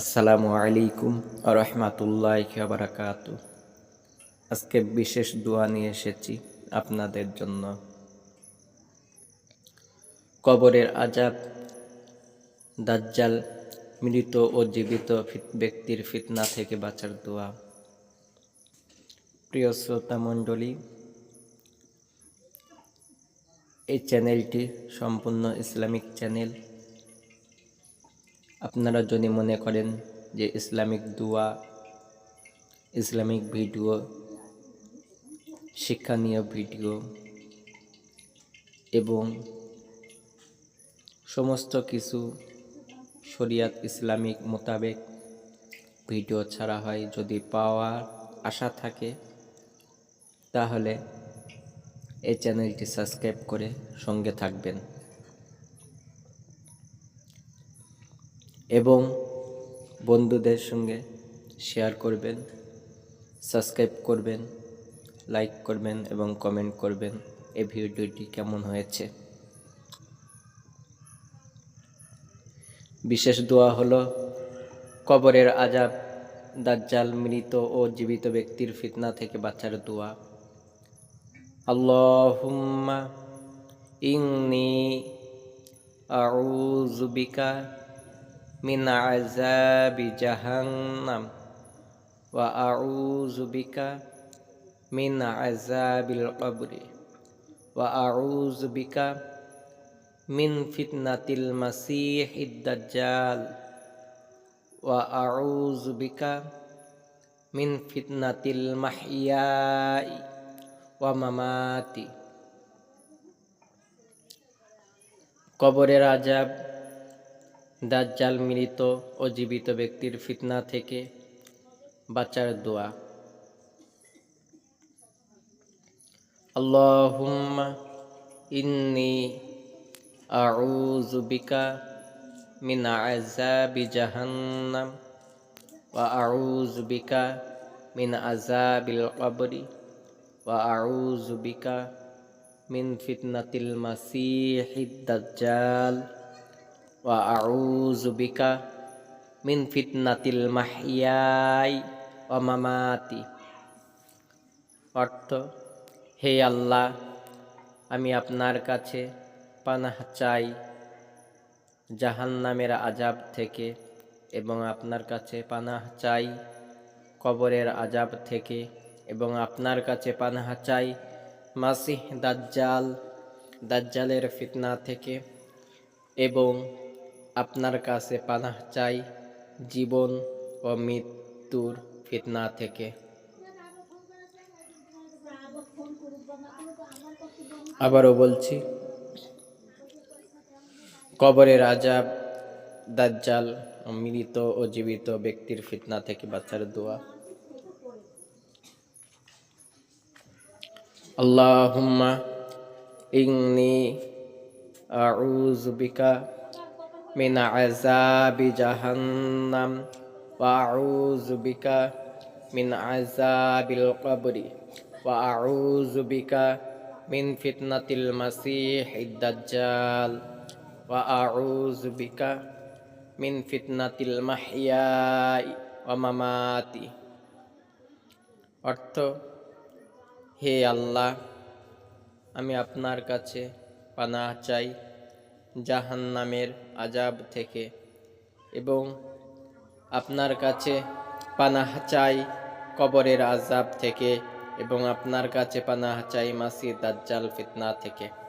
আসসালামু আলাইকুম রহমাতুল্লাহ বারাকাত আজকে বিশেষ দোয়া নিয়ে এসেছি আপনাদের জন্য। কবরের আজাব, দাজ্জাল, মৃত ও জীবিত ব্যক্তির ফিতনা থেকে বাঁচার দোয়া। প্রিয় শ্রোতা মণ্ডলী, এই চ্যানেলটি সম্পূর্ণ ইসলামিক চ্যানেল। আপনারা যদি মনে করেন যে ইসলামিক দোয়া, ইসলামিক ভিডিও, শিক্ষণীয় ভিডিও এবং সমস্ত কিছু শরিয়াত ইসলামিক মোতাবেক ভিডিও ছাড়া হয় যদি পাওয়ার আশা থাকে, তাহলে এই চ্যানেলটি সাবস্ক্রাইব করে সঙ্গে থাকবেন। এবং বন্ধুদের সঙ্গে শেয়ার করবেন সাবস্ক্রাইব করবেন লাইক করবেন এবং কমেন্ট করবেন এই ভিডিওটি কেমন হয়েছে। বিশেষ দোয়া হলো, কবরের আজাব, দাজ্জাল মৃত ও জীবিত ব্যক্তির ফিতনা থেকে বাঁচার দোয়া। আল্লাহুম্মা ইন্নি আউযু বিকা min azabi jahannam. Wa a'udzu bika min azabil qabri. Wa a'udzu bika min fitnatil masiihid dajjal. Wa a'udzu bika min fitnatil mahyai wa mamati. কবরের rajab. দাজ্জাল মৃত ও জীবিত ব্যক্তির ফিতনা থেকে বাঁচার দোয়া। আল্লাহুম্মা ইন্নি আউযু বিকা মিন আযাবি জাহান্নাম ওয়া আউযু বিকা মিন আযাবিল কবরি ওয়া আউযু বিকা মিন ফিতনাতিল মাসিহিদ দাজ্জাল। আউযু বিকা মিন ফিতনাতিল মাহিয়াই ওয়া অর্থ, হে আল্লাহ, আমি আপনার কাছে পানাহ চাই জাহান্নামের আজাব থেকে এবং আপনার কাছে পানাহ চাই কবরের আজাব থেকে এবং আপনার কাছে পানাহ চাই মাসিহ দাজ্জাল, দাজ্জালের ফিতনা থেকে এবং আপনার কাছে পানাহ চাই জীবন ও মৃত্যুর ফিতনা থেকে। আবারও বলছি কবরের আজাব দাজ্জাল, মৃত ও জীবিত ব্যক্তির ফিতনা থেকে বাঁচার দোয়া। আল্লাহুম্মা ইন্নি আউযু বিকা من عذاب جهنم وأعوذ بك من عذاب القبر وأعوذ بك من فتنة المسيح الدجال وأعوذ بك من فتنة المحيا وممات অর্থ হে আল্লাহ আমি আপনার কাছে পানাহ চাই জাহান্নামের আজাব থেকে। এবং আপনার কাছে পানাহ চাই কবরের আজাব থেকে এবং আপনার কাছে পানাহ চাই মাসি দাজ্জাল ফিতনা থেকে।